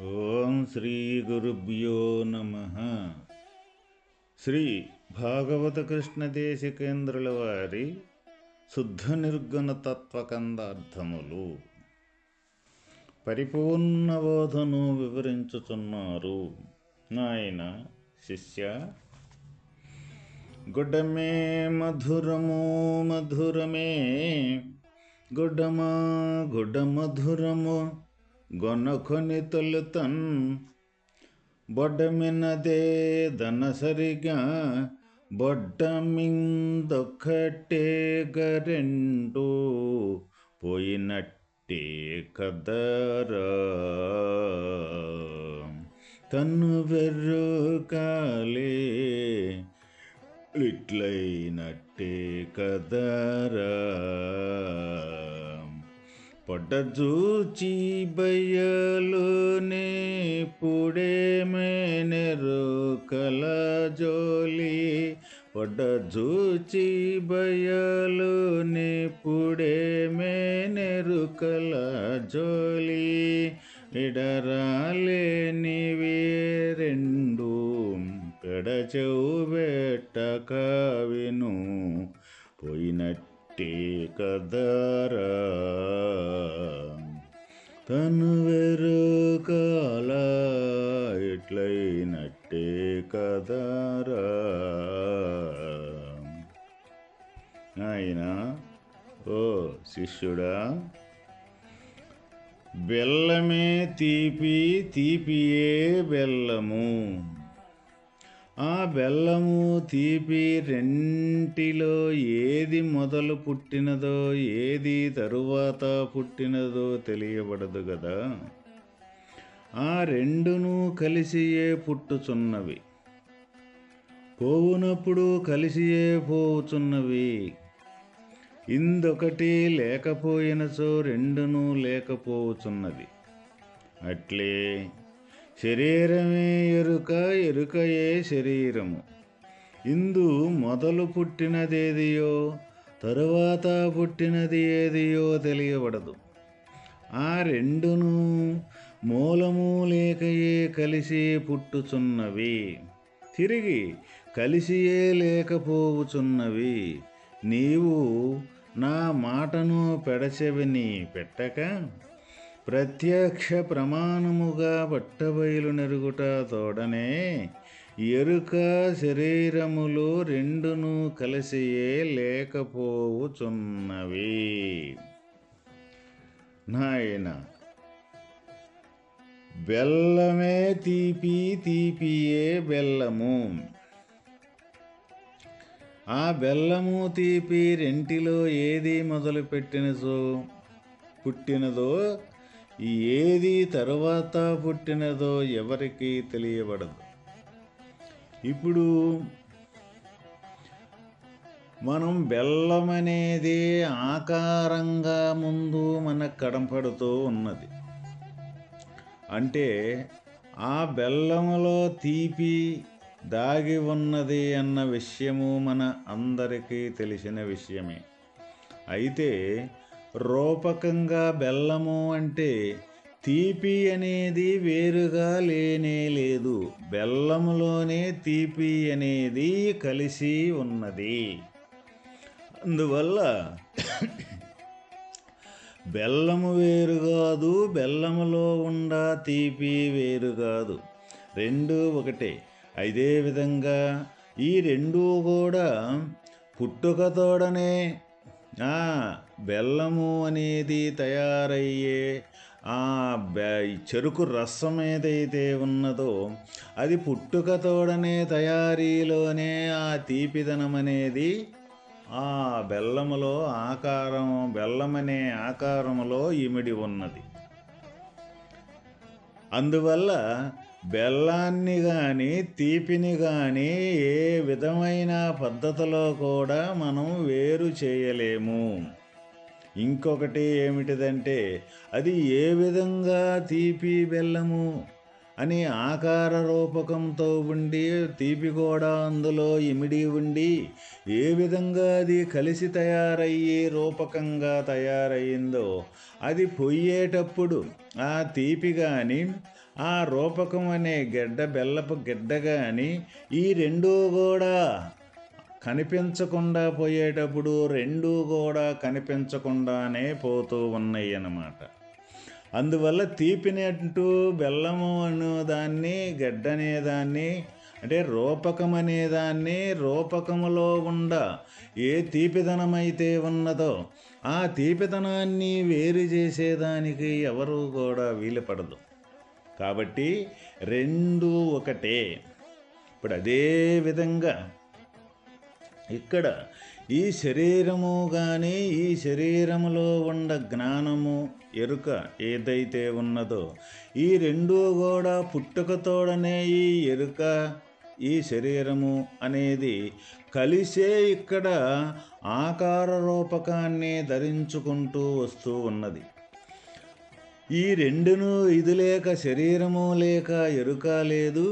ఓం శ్రీ గురుభ్యో నమ. శ్రీ భాగవత కృష్ణ దేశికేంద్రుల వారి శుద్ధ నిర్గుణ తత్వకందార్థములు. పరిపూర్ణ బోధను వివరించుచున్నారు. నాయన శిష్య గుడ్డమే మధురము మధురమే గుడ్డమా గుడ్డ మధురము గొనకొని తొలుతన్ బొడ్డమినదే దనసరిగా బొడ్డమిందొక్కటే గరెండు పోయినట్టే కదరా తన్ను వెర్రుకాలే ఇట్లైనట్టే కదరా. పొడ్డజూచి బయ్యలోనే పుడే మేనెరు కల జోలి. పొడ్డజూచి బయలునే పుడే మేనెరు కల జోలి ఇడరాలే విను పోయినట్టే కదరా. తను వెరుకాల ఎట్లయినట్టే కదరా. ఆయన ఓ శిష్యుడా బెల్లమే తీపి తీపియే బెల్లము. ఆ బెల్లము తీపి రెంటిలో ఏది మొదలు పుట్టినదో ఏది తరువాత పుట్టినదో తెలియబడదు కదా ఆ రెండును కలిసియే పుట్టుచున్నవి. పోవునప్పుడు కలిసియే పోవుచున్నవి. ఇందొకటి లేకపోయినచో రెండును లేకపోవుచున్నది. అట్లే శరీరమే ఎరుక ఎరుకయే శరీరము. ఇందు మొదలు పుట్టినదేదియో తరువాత పుట్టినది ఏదియో తెలియబడదు. ఆ రెండును మూలము లేకయే కలిసి పుట్టుచున్నవి. తిరిగి కలిసియే లేకపోవుచున్నవి. నీవు నా మాటను పెడచెవిని పెట్టక ప్రత్యక్ష ప్రమాణముగా పట్టబయలు నెరుగుట తోడనే ఎరుక శరీరములు రెండును కలిసియే లేకపోవుచున్నవి. నాయన బెల్లమే తీపి తీపియే బెల్లము. ఆ బెల్లము తీపి రెంటిలో ఏది మొదలుపెట్టినదో పుట్టినదో ఏది తర్వాత పుట్టినదో ఎవరికి తెలియబడదు. ఇప్పుడు మనం బెల్లం అనేది ఆకారంగా ముందు మనకు కనపడుతూ ఉన్నది. అంటే ఆ బెల్లములో తీపి దాగి ఉన్నది అన్న విషయము మన అందరికీ తెలిసిన విషయమే. అయితే రూపకంగా బెల్లము అంటే తీపి అనేది వేరుగా లేనే లేదు. బెల్లములోనే తీపి అనేది కలిసి ఉన్నది. అందువల్ల బెల్లము వేరు కాదు బెల్లములో ఉండ తీపి వేరు కాదు. రెండు ఒకటే. అదే విధంగా ఈ రెండు కూడా పుట్టుకతోడనే బెల్లము అనేది తయారయ్యే ఆ చెరుకు రసం ఏదైతే ఉన్నదో అది పుట్టుకతోడనే తయారీలోనే ఆ తీపిదనం అనేది ఆ బెల్లములో ఆకారం బెల్లమనే ఆకారములో ఇమిడి ఉన్నది. అందువల్ల బెల్లాన్ని కానీ తీపిని కానీ ఏ విధమైన పద్ధతిలో కూడా మనం వేరు చేయలేము. ఇంకొకటి ఏమిటిదంటే అది ఏ విధంగా తీపి బెల్లము అని ఆకార రూపకంతో ఉండి తీపి కూడా అందులో ఇమిడి ఉండి ఏ విధంగా అది కలిసి తయారయ్యి రూపకంగా తయారయ్యిందో అది పొయ్యేటప్పుడు ఆ తీపి కానీ ఆ రూపకం అనే గెడ్డ బెల్లపు గిడ్డ కానీ ఈ రెండూ కూడా కనిపించకుండా పోయేటప్పుడు రెండూ కూడా కనిపించకుండానే పోతూ ఉన్నాయి అన్నమాట అందువల్ల తీపినట్టు బెల్లము అనేదాన్ని గడ్డ దాన్ని అంటే రూపకం అనేదాన్ని రూపకములో ఉండ ఏ తీపిదనమైతే ఉన్నదో ఆ తీపిదనాన్ని వేరు చేసేదానికి ఎవరు కూడా వీలుపడదు. కాబట్టి రెండు ఒకటే. ఇప్పుడు అదే విధంగా ఇక్కడ ఈ శరీరము కానీ ఈ శరీరములో ఉన్న జ్ఞానము ఎరుక ఏదైతే ఉన్నదో ఈ రెండు కూడా పుట్టుకతోడనే ఈ ఎరుక ఈ శరీరము అనేది కలిసే ఇక్కడ ఆకార రూపకాన్ని ధరించుకుంటూ వస్తూ ఉన్నది. ఈ రెండును ఇది లేక శరీరము లేక ఎరుక లేదు.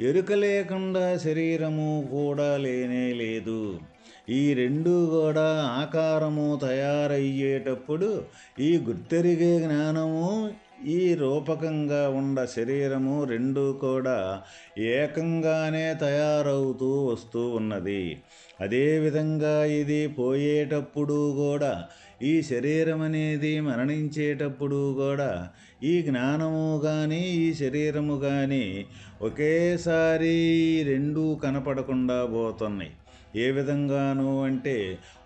ఎరుక లేకుండా శరీరము కూడా లేనే లేదు. ఈ రెండు కూడా ఆకారము తయారయ్యేటప్పుడు ఈ గుర్తెరిగే జ్ఞానము ఈ రూపకంగా ఉండ శరీరము రెండు కూడా ఏకంగానే తయారవుతూ వస్తూ ఉన్నది. అదేవిధంగా ఇది పోయేటప్పుడు కూడా ఈ శరీరం అనేది మరణించేటప్పుడు కూడా ఈ జ్ఞానము కానీ ఈ శరీరము కానీ ఒకేసారి రెండు కనపడకుండా పోతున్నాయి. ఏ విధంగాను అంటే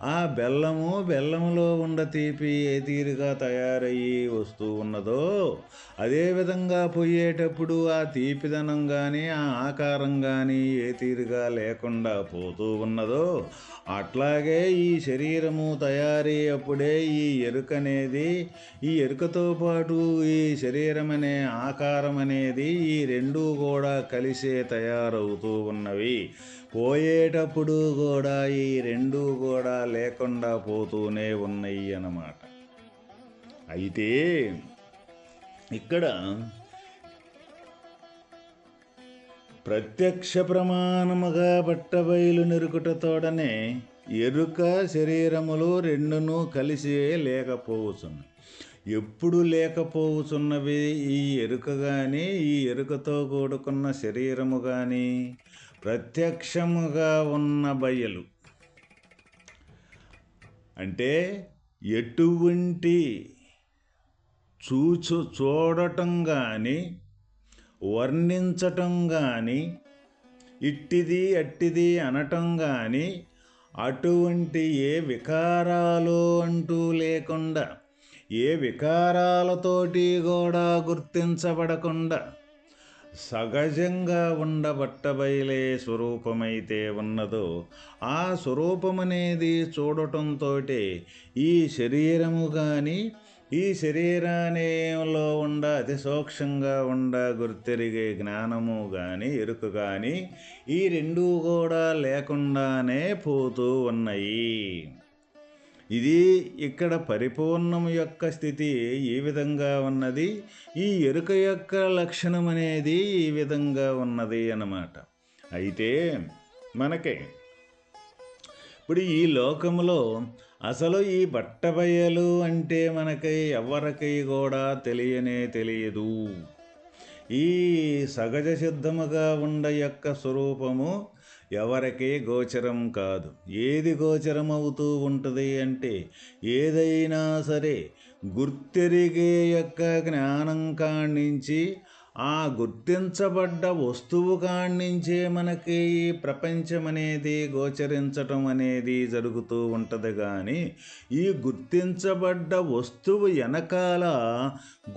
ఆ బెల్లము బెల్లములో ఉండ తీపి ఏ తీరుగా తయారయ్యి వస్తూ ఉన్నదో అదే విధంగా పోయేటప్పుడు ఆ తీపిదనం కానీ ఆ ఆకారం కానీ ఏ తీరుగా లేకుండా పోతూ ఉన్నదో అట్లాగే ఈ శరీరము తయారీ అప్పుడే ఈ ఎరుక అనేది ఈ ఎరుకతో పాటు ఈ శరీరం అనే ఆకారం అనేది ఈ రెండూ కూడా కలిసే తయారవుతూ ఉన్నవి. పోయేటప్పుడు కూడా ఈ రెండు కూడా లేకుండా పోతూనే ఉన్నాయి అన్నమాట. అయితే ఇక్కడ ప్రత్యక్ష ప్రమాణముగా బట్టబయలు నిరుకుటతోడనే ఎరుక శరీరములు రెండును కలిసే లేకపోవచ్చును ఎప్పుడు లేకపోవచ్చున్నవి ఈ ఎరుక కానీ ఈ ఎరుకతో కూడుకున్న శరీరము కానీ ప్రత్యక్షముగా ఉన్న బయలు. అంటే ఎటువంటి చూచు చూడటం కానీ వర్ణించటం కానీ ఇట్టిది అట్టిది అనటం కానీ అటువంటి ఏ వికారాలు అంటూ లేకుండా ఏ వికారాలతోటి కూడా గుర్తించబడకుండా సహజంగా ఉండబట్టబయలే స్వరూపమైతే ఉన్నదో ఆ స్వరూపమనేది చూడటంతో ఈ శరీరము కానీ ఈ శరీరానేలో ఉండ అతి సూక్ష్మంగా ఉండ గుర్తెరిగే జ్ఞానము కానీ ఎరుక కానీ ఈ రెండూ కూడా లేకుండానే పోతూ ఉన్నాయి. ఇది ఇక్కడ పరిపూర్ణం యొక్క స్థితి ఈ విధంగా ఉన్నది. ఈ ఎరుక యొక్క లక్షణం అనేది ఈ విధంగా ఉన్నది అన్నమాట. అయితే మనకి ఇప్పుడు ఈ లోకంలో అసలు ఈ బట్టబయలు అంటే మనకి ఎవరికి కూడా తెలియనే తెలియదు. ఈ సహజ సిద్ధముగా ఉండ యొక్క స్వరూపము ఎవరికే గోచరం కాదు. ఏది గోచరం అవుతూ ఉంటుంది అంటే ఏదైనా సరే గుర్తెరిగే యొక్క జ్ఞానం కాణించి ఆ గుర్తించబడ్డ వస్తువు కాణించే మనకి ఈ ప్రపంచం అనేది గోచరించటం అనేది జరుగుతూ ఉంటుంది కానీ ఈ గుర్తించబడ్డ వస్తువు వెనకాల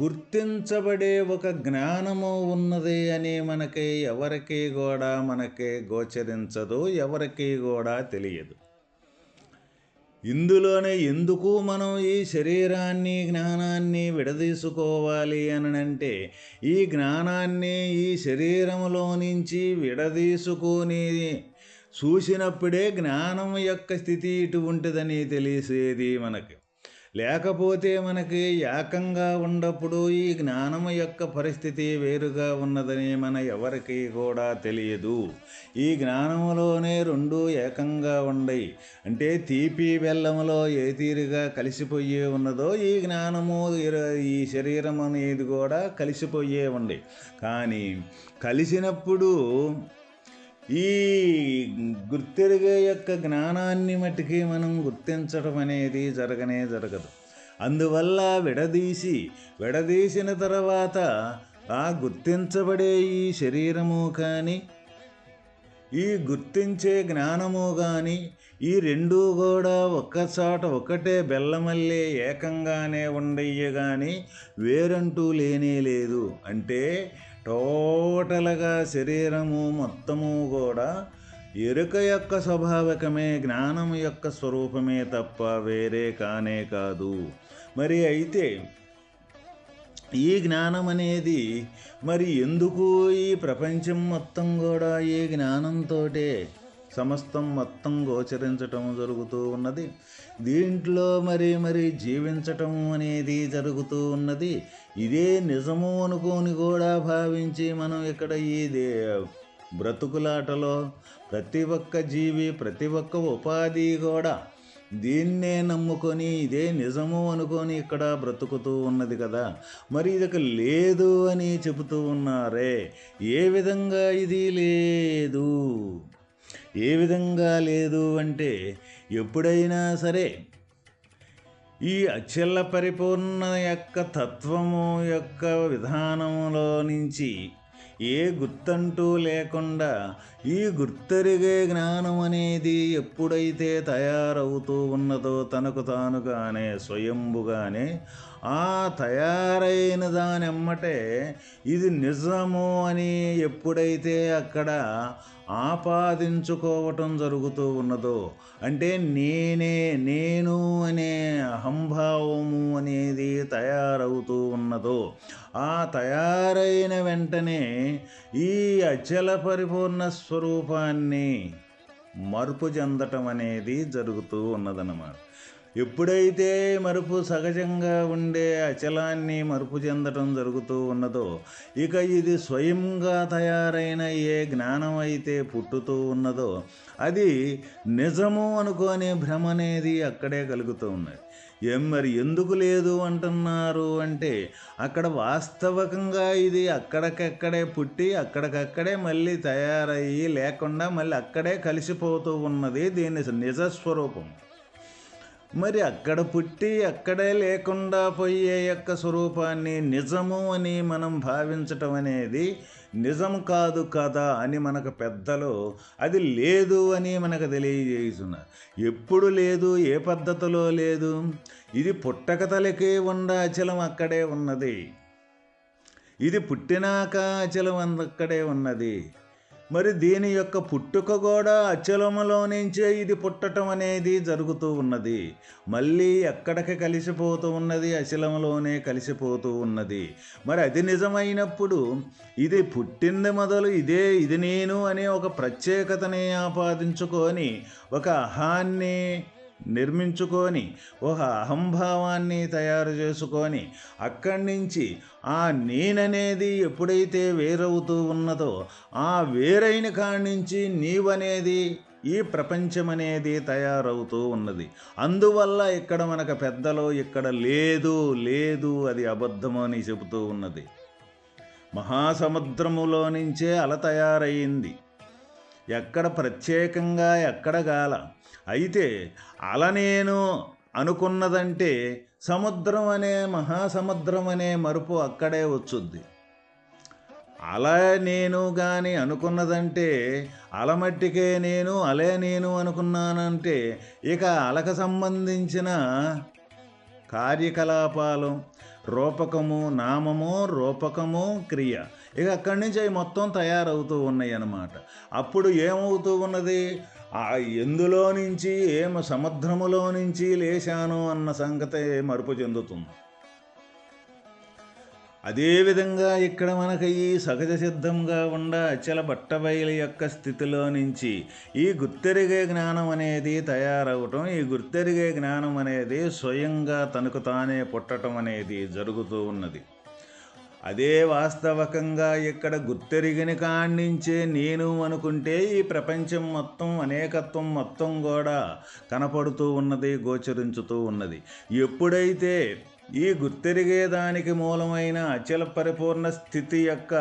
గుర్తించబడే ఒక జ్ఞానము ఉన్నది అని మనకి ఎవరికి కూడా మనకి గోచరించదు ఎవరికీ కూడా తెలియదు. ఇందులోనే ఎందుకు మనం ఈ శరీరాన్ని జ్ఞానాన్ని విడదీసుకోవాలి అనంటే ఈ జ్ఞానాన్ని ఈ శరీరంలో నుంచి విడదీసుకొని చూసినప్పుడే జ్ఞానం యొక్క స్థితి ఇటువంటిదని తెలిసేది మనకి. లేకపోతే మనకి ఏకంగా ఉన్నప్పుడు ఈ జ్ఞానము యొక్క పరిస్థితి వేరుగా ఉన్నదని మన ఎవరికి కూడా తెలియదు. ఈ జ్ఞానములోనే రెండు ఏకంగా ఉండయి. అంటే తీపి బెల్లములో ఏ తీరుగా కలిసిపోయే ఉన్నదో ఈ జ్ఞానము ఈ శరీరం అనేది కూడా కలిసిపోయే ఉండే. కానీ కలిసినప్పుడు ఈ గుర్తెరుగే యొక్క జ్ఞానాన్ని మట్టికి మనం గుర్తించడం అనేది జరగనే జరగదు. అందువల్ల విడదీసి విడదీసిన తర్వాత ఆ గుర్తించబడే ఈ శరీరము కానీ ఈ గుర్తించే జ్ఞానము కానీ ఈ రెండూ కూడా ఒక్కచాట ఒకటే బెల్లమల్లే ఏకంగానే ఉండయ్య కానీ వేరంటూ లేనే లేదు. అంటే టోటల్గా శరీరము మొత్తము కూడా ఎరుక యొక్క స్వభావకమే జ్ఞానం యొక్క స్వరూపమే తప్ప వేరే కానే కాదు. మరి అయితే ఈ జ్ఞానం అనేది మరి ఎందుకు ఈ ప్రపంచం మొత్తం కూడా ఈ జ్ఞానంతోటే సమస్తం మొత్తం గోచరించటం జరుగుతూ ఉన్నది. దీంట్లో మరి మరి జీవించటం అనేది జరుగుతూ ఉన్నది. ఇదే నిజము అనుకోని కూడా భావించి మనం ఇక్కడ ఈ దే బ్రతుకులాటలో ప్రతి ఒక్క జీవి ప్రతి ఒక్క ఉపాధి కూడా దీన్నే నమ్ముకొని ఇదే నిజము అనుకొని ఇక్కడ బ్రతుకుతూ ఉన్నది కదా. మరి ఇది లేదు అని చెబుతూ ఉన్నారే. ఏ విధంగా ఇది లేదు? ఏ విధంగా లేదు అంటే ఎప్పుడైనా సరే ఈ అచల పరిపూర్ణ యొక్క తత్వము యొక్క విధానములో నుంచి ఏ గుర్తంటూ లేకుండా ఈ గుర్తెరిగే జ్ఞానం అనేది ఎప్పుడైతే తయారవుతూ ఉన్నదో తనకు తానుగానే స్వయంభుగానే ఆ తయారైన దానెమ్మటే ఇది నిజము అని ఎప్పుడైతే అక్కడ ఆపాదించుకోవటం జరుగుతూ ఉన్నదో అంటే నేనే నేను అనే అహంభావము అనేది తయారవుతూ ఉన్నదో ఆ తయారైన వెంటనే ఈ అచల పరిపూర్ణ స్వరూపాన్ని మరుపు చెందటం అనేది జరుగుతూ ఉన్నదన్నమాట. ఎప్పుడైతే మరుపు సహజంగా ఉండే అచలాన్ని మరుపు చెందటం జరుగుతూ ఉన్నదో ఇక ఇది స్వయంగా తయారైన ఏ జ్ఞానం అయితే పుట్టుతూ ఉన్నదో అది నిజము అనుకోనే భ్రమ అనేది అక్కడే కలుగుతూ ఉన్నది. ఏం మరి ఎందుకు లేదు అంటున్నారు అంటే అక్కడ వాస్తవకంగా ఇది అక్కడికక్కడే పుట్టి అక్కడికక్కడే మళ్ళీ తయారయ్యి లేకుండా మళ్ళీ అక్కడే కలిసిపోతూ ఉన్నది దీని నిజస్వరూపం. మరి అక్కడ పుట్టి అక్కడే లేకుండా పోయే యొక్క స్వరూపాన్ని నిజము అని మనం భావించటం అనేది నిజం కాదు కదా అని మనకు పెద్దలు అది లేదు అని మనకు తెలియజేస్తున్నారు ఎప్పుడు లేదు ఏ పద్ధతిలో లేదు ఇది పుట్టక తలకే ఉండ అచలం అక్కడే ఉన్నది. ఇది పుట్టినాక అచలం అక్కడే ఉన్నది. మరి దీని యొక్క పుట్టుక కూడా అచలములో నుంచే ఇది పుట్టటం అనేది జరుగుతూ ఉన్నది. మళ్ళీ ఎక్కడికి కలిసిపోతూ ఉన్నది? అచలములోనే కలిసిపోతూ ఉన్నది. మరి అది నిజమైనప్పుడు ఇది పుట్టింది మొదలు ఇదే ఇది నేను అనే ఒక ప్రత్యేకతని ఆపాదించుకొని ఒక అహాన్ని నిర్మించుకొని ఒక అహంభావాన్ని తయారు చేసుకొని అక్కడి నుంచి ఆ నేననేది ఎప్పుడైతే వేరవుతూ ఉన్నదో ఆ వేరైన కాడి నుంచి నీవనేది ఈ ప్రపంచం అనేది తయారవుతూ ఉన్నది. అందువల్ల ఇక్కడ మనకు పెద్దలో ఇక్కడ లేదు లేదు అది అబద్ధము అని చెబుతూ ఉన్నది. మహాసముద్రములో నుంచే అల తయారయ్యింది ఎక్కడ ప్రత్యేకంగా ఎక్కడ గాల. అయితే అలా నేను అనుకున్నదంటే సముద్రం అనే మహాసముద్రం అనే మరుపు అక్కడే వచ్చుద్ది. అలా నేను కానీ అనుకున్నదంటే అలమట్టికే నేను అలే నేను అనుకున్నానంటే ఇక అలకు సంబంధించిన కార్యకలాపాలు రూపకము నామము రూపకము క్రియ ఇక అక్కడి నుంచి అవి మొత్తం తయారవుతూ ఉన్నాయి అన్నమాట అప్పుడు ఏమవుతూ ఉన్నది? ఎందులో నుంచి ఏమ సముద్రములో నుంచి లేశాను అన్న సంగతి మరుపు చెందుతుంది. అదేవిధంగా ఇక్కడ మనకు ఈ సహజ సిద్ధంగా ఉండ అచల బట్టబయలు యొక్క స్థితిలో నుంచి ఈ గుర్తెరిగే జ్ఞానం అనేది తయారవటం ఈ గుర్తెరిగే జ్ఞానం అనేది స్వయంగా తనకు తానే పుట్టడం అనేది జరుగుతూ ఉన్నది. అదే వాస్తవకంగా ఇక్కడ గుర్తెరిగిన కాణించే నేను అనుకుంటే ఈ ప్రపంచం మొత్తం అనేకత్వం మొత్తం కూడా కనపడుతూ ఉన్నది గోచరించుతూ ఉన్నది. ఎప్పుడైతే ఈ గుర్తెరిగేదానికి మూలమైన అచల పరిపూర్ణ స్థితి యొక్క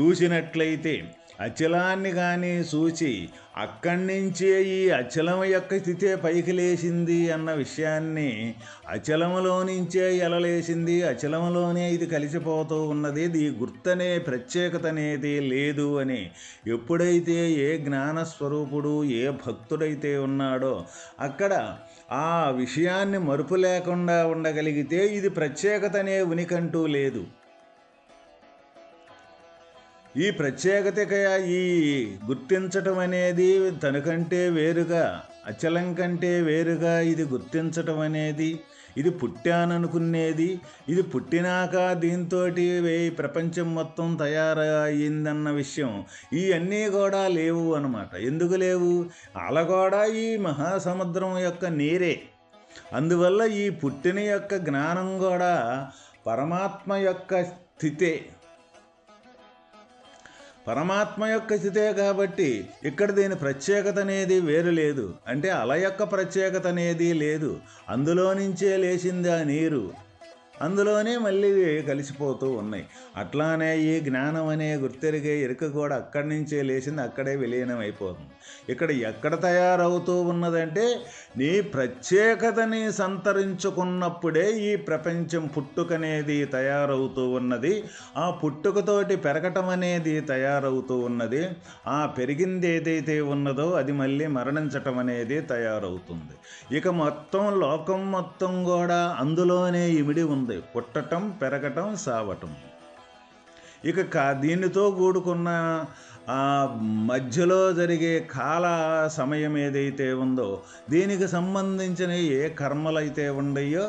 చూసినట్లయితే అచలాన్ని కానీ చూచి అక్కడి నుంచే ఈ అచలం యొక్క స్థితే పైకి లేచింది అన్న విషయాన్ని అచలములో నుంచే ఎలలేసింది. అచలములోనే ఇది కలిసిపోతూ ఉన్నది. ఇది గుర్తనే ప్రత్యేకత అనేది లేదు అని ఎప్పుడైతే ఏ జ్ఞానస్వరూపుడు ఏ భక్తుడైతే ఉన్నాడో అక్కడ ఆ విషయాన్ని మరుపు లేకుండా ఉండగలిగితే ఇది ప్రత్యేకతనే ఉనికంటూ లేదు. ఈ ప్రత్యేకత ఈ గుర్తించటం అనేది తనకంటే వేరుగా అచలం కంటే వేరుగా ఇది గుర్తించటం అనేది ఇది పుట్టాననుకునేది ఇది పుట్టినాక దీంతో ప్రపంచం మొత్తం తయారయ్యిందన్న విషయం. ఇవన్నీ కూడా లేవు అనమాట ఎందుకు లేవు? అలా కూడా ఈ మహాసముద్రం యొక్క నీరే. అందువల్ల ఈ పుట్టిన యొక్క జ్ఞానం కూడా పరమాత్మ యొక్క స్థితే. పరమాత్మ యొక్క స్థితే కాబట్టి ఇక్కడ దీని ప్రత్యేకత అనేది వేరు లేదు. అంటే అల యొక్క ప్రత్యేకత అనేది లేదు. అందులో నుంచే లేచింది ఆ నీరు? అందులోనే మళ్ళీ కలిసిపోతూ ఉన్నాయి. అట్లానే ఈ జ్ఞానం అనే గుర్తెరిగే ఎరుక కూడా అక్కడి నుంచే లేచింది అక్కడే విలీనం అయిపోతుంది ఇక్కడ ఎక్కడ తయారవుతూ ఉన్నదంటే నీ ప్రత్యేకతని సంతరించుకున్నప్పుడే ఈ ప్రపంచం పుట్టుకనేది తయారవుతూ ఉన్నది. ఆ పుట్టుకతోటి పెరగటం అనేది తయారవుతూ ఉన్నది. ఆ పెరిగింది ఏదైతే ఉన్నదో అది మళ్ళీ మరణించటం అనేది తయారవుతుంది. ఇక మొత్తం లోకం మొత్తం కూడా అందులోనే ఇమిడి ఉంది పుట్టటం పెరగటం సావటం. ఇక కా దీనితో కూడుకున్న మధ్యలో జరిగే కాల సమయం ఏదైతే ఉందో దీనికి సంబంధించిన ఏ కర్మలైతే ఉండయో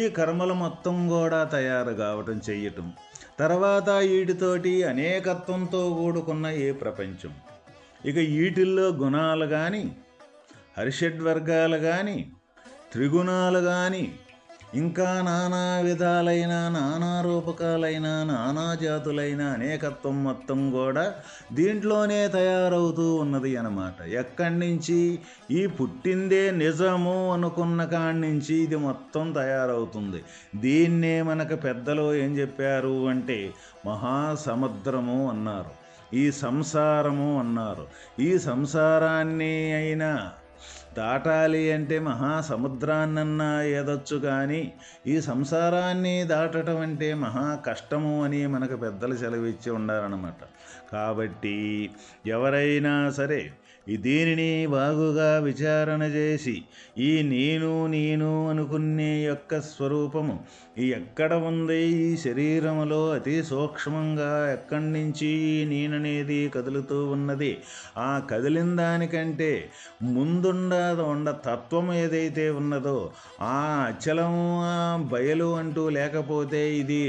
ఈ కర్మలు మొత్తం కూడా తయారు కావటం చెయ్యటం. తర్వాత వీటితోటి అనేకత్వంతో కూడుకున్న ఏ ప్రపంచం. ఇక వీటిల్లో గుణాలు కానీ హరిషడ్వర్గాలు కానీ త్రిగుణాలు కానీ ఇంకా నానా విధాలైన నానా రూపకాలైన నానా జాతులైన అనేకత్వం మొత్తం కూడా దీంట్లోనే తయారవుతూ ఉన్నది అన్నమాట. ఎక్కడి నుంచి? ఈ పుట్టిందే నిజము అనుకున్న కాడి నుంచి ఇది మొత్తం తయారవుతుంది. దీన్నే మనకు పెద్దలు ఏం చెప్పారు అంటే మహాసముద్రము అన్నారు. ఈ సంసారము అన్నారు. ఈ సంసారాన్ని అయినా దాటాలి అంటే మహాసముద్రాన్నన్నా ఏదొచ్చు కానీ ఈ సంసారాన్ని దాటటం అంటే మహా కష్టము అని మనకు పెద్దలు సెలవిచ్చి ఉండాలన్నమాట కాబట్టి ఎవరైనా సరే దీనిని బాగుగా విచారణ చేసి ఈ నేను నేను అనుకునే యొక్క స్వరూపము ఈ ఎక్కడ ఉంది ఈ శరీరములో అతి సూక్ష్మంగా ఎక్కడి నుంచి నేననేది కదులుతూ ఉన్నది? ఆ కదిలిన దానికంటే ముందుండ ఉండ తత్వం ఏదైతే ఉన్నదో ఆ అచలము బయలు అంటూ లేకపోతే ఇది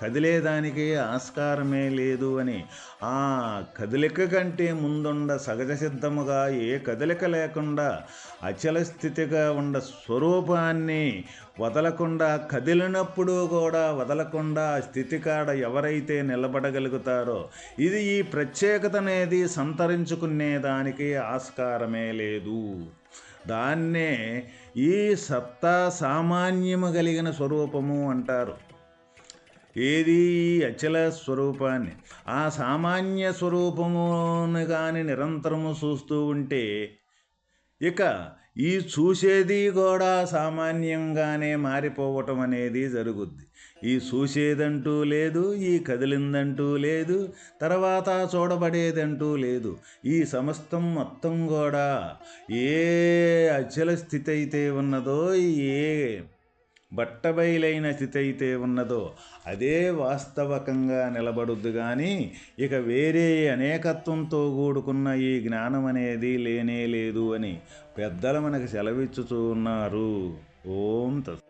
కదిలేదానికి ఆస్కారమే లేదు అని ఆ కదలిక కంటే ముందుండ సహజ సిద్ధముగా ఏ కదలిక లేకుండా అచల స్థితిగా ఉండ స్వరూపాన్ని వదలకుండా కదిలినప్పుడు కూడా వదలకుండా స్థితి కాడ ఎవరైతే నిలబడగలుగుతారో ఇది ఈ ప్రత్యేకత అనేది సంతరించుకునేదానికి ఆస్కారమే లేదు. దాన్నే ఈ సత్తా సామాన్యము కలిగిన స్వరూపము అంటారు. ఏది అచల స్వరూపాన్ని ఆ సామాన్య స్వరూపమును కానీ నిరంతరము చూస్తూ ఉంటే ఇక ఈ చూసేది కూడా సామాన్యంగానే మారిపోవటం అనేది జరుగుద్ది. ఈ చూసేదంటూ లేదు ఈ కదిలిందంటూ లేదు తర్వాత చూడబడేదంటూ లేదు. ఈ సమస్తం మొత్తం కూడా ఏ అచల స్థితి అయితే ఉన్నదో ఏ బట్టబయలైన స్థితి అయితే ఉన్నదో అదే వాస్తవకంగా నిలబడుద్దు కానీ ఇక వేరే అనేకత్వంతో కూడుకున్న ఈ జ్ఞానం అనేది లేనే లేదు అని పెద్దలు మనకు సెలవిచ్చుతూ ఉన్నారు. ఓం తత్